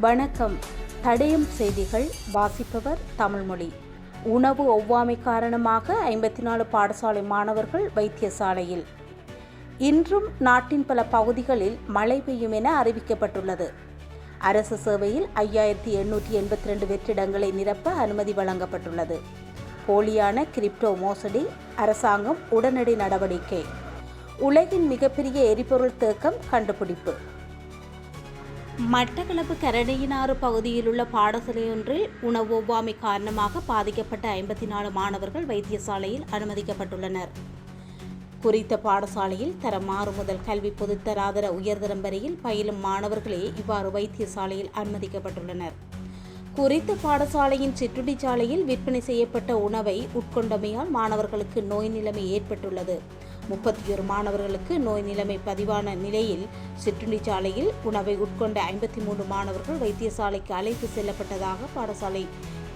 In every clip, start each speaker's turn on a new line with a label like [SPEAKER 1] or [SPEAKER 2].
[SPEAKER 1] வணக்கம். தடயம் செய்திகள் வாசிப்பவர் தமிழ்மொழி. உணவு ஒவ்வாமை காரணமாக ஐம்பத்தி நாலு பாடசாலை மாணவர்கள் வைத்தியசாலையில். இன்றும் நாட்டின் பல பகுதிகளில் மழை பெய்யும் என அறிவிக்கப்பட்டுள்ளது. அரசு சேவையில் ஐயாயிரத்தி எண்ணூற்றி எண்பத்தி ரெண்டு வெற்றிடங்களை நிரப்ப அனுமதி வழங்கப்பட்டுள்ளது. போலியான கிரிப்டோ மோசடி அரசாங்கம் உடனடி நடவடிக்கை. உலகின் மிகப்பெரிய எரிபொருள் தேக்கம் கண்டுபிடிப்பு. மட்டக்களப்பு கரடியினாறு பகுதியில் உள்ள பாடசாலையொன்றில் உணவு ஒவ்வாமை காரணமாக பாதிக்கப்பட்ட ஐம்பத்தி நாலு மாணவர்கள் வைத்தியசாலையில் அனுமதிக்கப்பட்டுள்ளனர். குறித்த பாடசாலையில் தரம் ஆறு முதல் கல்வி பொதுத்தராதர உயர்தரம் வரையில் பயிலும் மாணவர்களே இவ்வாறு வைத்தியசாலையில் அனுமதிக்கப்பட்டுள்ளனர். குறித்த பாடசாலையின் சிற்றுண்டிச்சாலையில் விற்பனை செய்யப்பட்ட உணவை உட்கொண்டமையால் மாணவர்களுக்கு நோய் நிலைமை ஏற்பட்டுள்ளது. முப்பத்தி ஒரு மாணவர்களுக்கு நோய் நிலைமை பதிவான நிலையில் சிற்றுண்டிச்சாலையில் உணவை உட்கொண்ட ஐம்பத்தி மூன்று மாணவர்கள் வைத்தியசாலைக்கு அழைத்து செல்லப்பட்டதாக பாடசாலை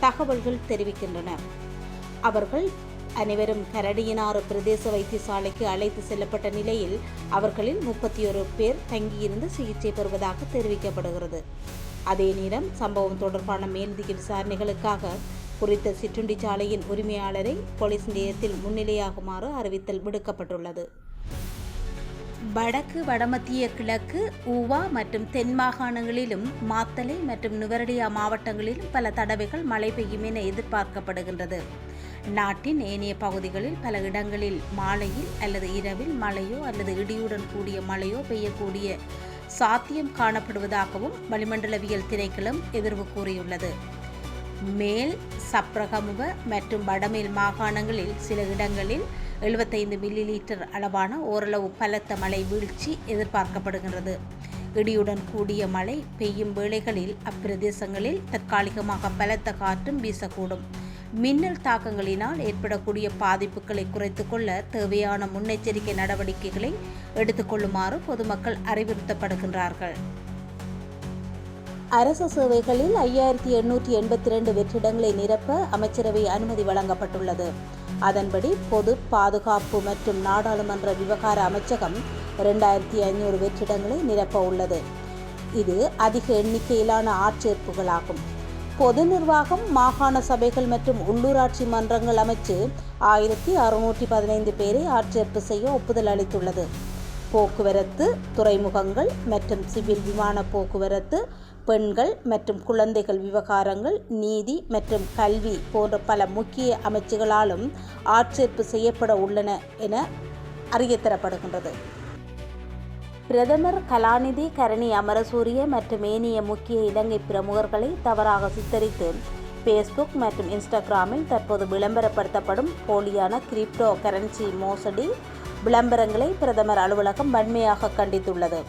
[SPEAKER 1] தகவல்கள் தெரிவிக்கின்றன. அவர்கள் அனைவரும் கரடியனாறு பிரதேச வைத்தியசாலைக்கு அழைத்து செல்லப்பட்ட நிலையில் அவர்களில் முப்பத்தி ஒரு பேர் தங்கியிருந்து சிகிச்சை பெறுவதாக தெரிவிக்கப்படுகிறது. அதே நேரம் சம்பவம் தொடர்பான மேலதிக விசாரணைகளுக்காக குறித்த சிற்றுண்டி சாலையின் உரிமையாளரை போலீஸ் நிலையத்தில் முன்னிலையாகுமாறு அறிவித்தல் விடுக்கப்பட்டுள்ளது. வடக்கு வடமத்திய கிழக்கு ஊவா மற்றும் தென் மாகாணங்களிலும் மாத்தலை மற்றும் நுவரடியா மாவட்டங்களிலும் பல தடவைகள் மழை பெய்யும் என எதிர்பார்க்கப்படுகின்றது. நாட்டின் ஏனைய பகுதிகளில் பல இடங்களில் மாலையில் அல்லது இரவில் மழையோ அல்லது இடியுடன் கூடிய மழையோ பெய்யக்கூடிய சாத்தியம் காணப்படுவதாகவும் வளிமண்டலவியல் திணைக்களம் எதிர்வு கூறியுள்ளது. மேல் சப்ரகமுக மற்றும் வடமேல் மாகாணங்களில் சில இடங்களில் எழுபத்தைந்து மில்லி லீட்டர் அளவான ஓரளவு பலத்த மழை வீழ்ச்சி எதிர்பார்க்கப்படுகின்றது. இடியுடன் கூடிய மழை பெய்யும் வேளைகளில் அப்பிரதேசங்களில் தற்காலிகமாக பலத்த காற்றும் வீசக்கூடும். மின்னல் தாக்கங்களினால் ஏற்படக்கூடிய பாதிப்புகளை குறைத்துக்கொள்ள தேவையான முன்னெச்சரிக்கை நடவடிக்கைகளை எடுத்துக்கொள்ளுமாறு பொதுமக்கள் அறிவுறுத்தப்படுகின்றார்கள். அரசு சேவைகளில் ஐயாயிரத்தி எண்ணூற்றி எண்பத்தி ரெண்டு வெற்றிடங்களை நிரப்ப அமைச்சரவை அனுமதி வழங்கப்பட்டுள்ளது. அதன்படி பொது பாதுகாப்பு மற்றும் நாடாளுமன்ற விவகார அமைச்சகம் இரண்டாயிரத்தி ஐநூறு வெற்றிடங்களை நிரப்ப உள்ளது. இது அதிக எண்ணிக்கையிலான ஆட்சேர்ப்புகளாகும். பொது நிர்வாகம் மாகாண சபைகள் மற்றும் உள்ளூராட்சி மன்றங்கள் அமைச்சு ஆயிரத்தி அறுநூற்றி பதினைந்து பேரை ஆட்சேர்ப்பு செய்ய ஒப்புதல் அளித்துள்ளது. போக்குவரத்து துறைமுகங்கள் மற்றும் சிவில் விமான போக்குவரத்து பெண்கள் மற்றும் குழந்தைகள் விவகாரங்கள் நீதி மற்றும் கல்வி போன்ற பல முக்கிய அமைச்சுகளாலும் ஆட்சேர்ப்பு செய்யப்பட உள்ளன என அறியத்தரப்படுகின்றது. பிரதமர் கலாநிதி கரணி அமரசூரிய மற்றும் ஏனைய முக்கிய இலங்கை பிரமுகர்களை தவறாக சித்தரித்து ஃபேஸ்புக் மற்றும் இன்ஸ்டாகிராமில் தற்போது விளம்பரப்படுத்தப்படும் போலியான கிரிப்டோ கரன்சி மோசடி விளம்பரங்களை பிரதமர் அலுவலகம் வன்மையாக கண்டித்துள்ளது.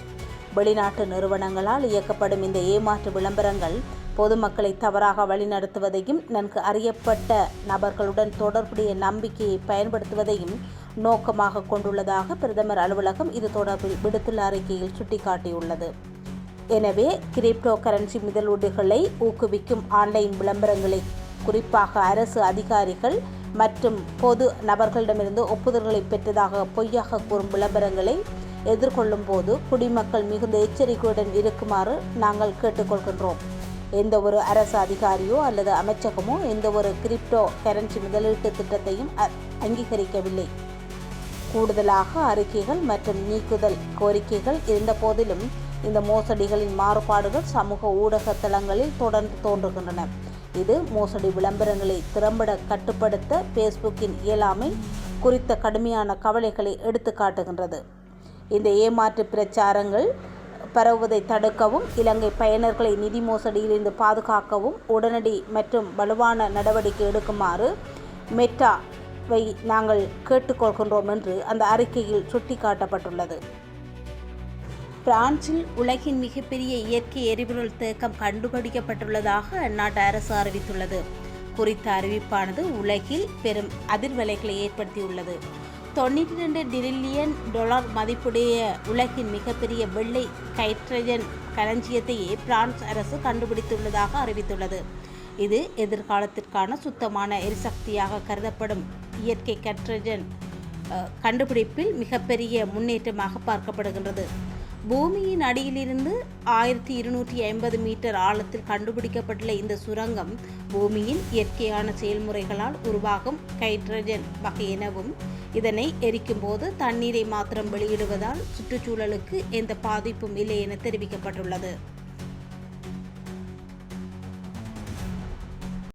[SPEAKER 1] வெளிநாட்டு நிறுவனங்களால் இயக்கப்படும் இந்த ஏமாற்று விளம்பரங்கள் பொதுமக்களை தவறாக வழிநடத்துவதையும் நன்கு அறியப்பட்ட நபர்களுடன் தொடர்புடைய நம்பிக்கையை பயன்படுத்துவதையும் நோக்கமாக கொண்டுள்ளதாக பிரதமர் அலுவலகம் இது தொடர்பில் விடுத்துள்ள அறிக்கையில் சுட்டிக்காட்டியுள்ளது. எனவே கிரிப்டோ கரன்சி முதலீடுகளை ஊக்குவிக்கும் ஆன்லைன் விளம்பரங்களை குறிப்பாக அரசு அதிகாரிகள் மற்றும் பொது நபர்களிடமிருந்து ஒப்புதல்களை பெற்றதாக பொய்யாக கூறும் விளம்பரங்களை எதிர்கொள்ளும் போது குடிமக்கள் மிகுந்த எச்சரிக்கையுடன் இருக்குமாறு நாங்கள் கேட்டுக்கொள்கின்றோம். எந்த ஒரு அரசு அதிகாரியோ அல்லது அமைச்சகமோ எந்த ஒரு கிரிப்டோ கரன்சி முதலீட்டு திட்டத்தையும் அங்கீகரிக்கவில்லை. கூடுதலாக அறிக்கைகள் மற்றும் நீக்குதல் கோரிக்கைகள் இருந்த போதிலும் இந்த மோசடிகளின் மாறுபாடுகள் சமூக ஊடக தளங்களில் தொடர்ந்து தோன்றுகின்றன. இது மோசடி விளம்பரங்களை திறம்பட கட்டுப்படுத்த ஃபேஸ்புக்கின் இயலாமை குறித்த கடுமையான கவலைகளை எடுத்து காட்டுகின்றது. இந்த ஏமாற்று பிரச்சாரங்கள் பரவுவதை தடுக்கவும் இலங்கை பயனர்களை நிதி மோசடியிலிருந்து பாதுகாக்கவும் உடனடி மற்றும் வலுவான நடவடிக்கை எடுக்குமாறு மெட்டாவை நாங்கள் கேட்டுக்கொள்கின்றோம் என்று அந்த அறிக்கையில் சுட்டிக்காட்டப்பட்டுள்ளது. பிரான்சில் உலகின் மிகப்பெரிய இயற்கை எரிபொருள் தேக்கம் கண்டுபிடிக்கப்பட்டுள்ளதாக அந்நாட்டு அரசு அறிவித்துள்ளது. குறித்த அறிவிப்பானது உலகில் பெரும் அதிர்வலைகளை ஏற்படுத்தியுள்ளது. தொண்ணூற்றி ரெண்டு டிரில்லியன் டாலர் மதிப்புடைய உலகின் மிகப்பெரிய வெள்ளை ஹைட்ரஜன் களஞ்சியத்தையே பிரான்ஸ் அரசு கண்டுபிடித்துள்ளதாக அறிவித்துள்ளது. இது எதிர்காலத்திற்கான சுத்தமான எரிசக்தியாக கருதப்படும். இயற்கை ஹைட்ரஜன் கண்டுபிடிப்பில் மிகப்பெரிய முன்னேற்றமாக பார்க்கப்படுகின்றது. பூமியின் அடியிலிருந்து ஆயிரத்தி இருநூற்றி ஐம்பது மீட்டர் ஆழத்தில் கண்டுபிடிக்கப்பட்டுள்ள இந்த சுரங்கம் பூமியின் இயற்கையான செயல்முறைகளால் உருவாகும் ஹைட்ரஜன் வகை எனவும் இதனை எரிக்கும் போது தண்ணீரை மாத்திரம் வெளியிடுவதால் சுற்றுச்சூழலுக்கு எந்த பாதிப்பும் இல்லை என தெரிவிக்கப்பட்டுள்ளது.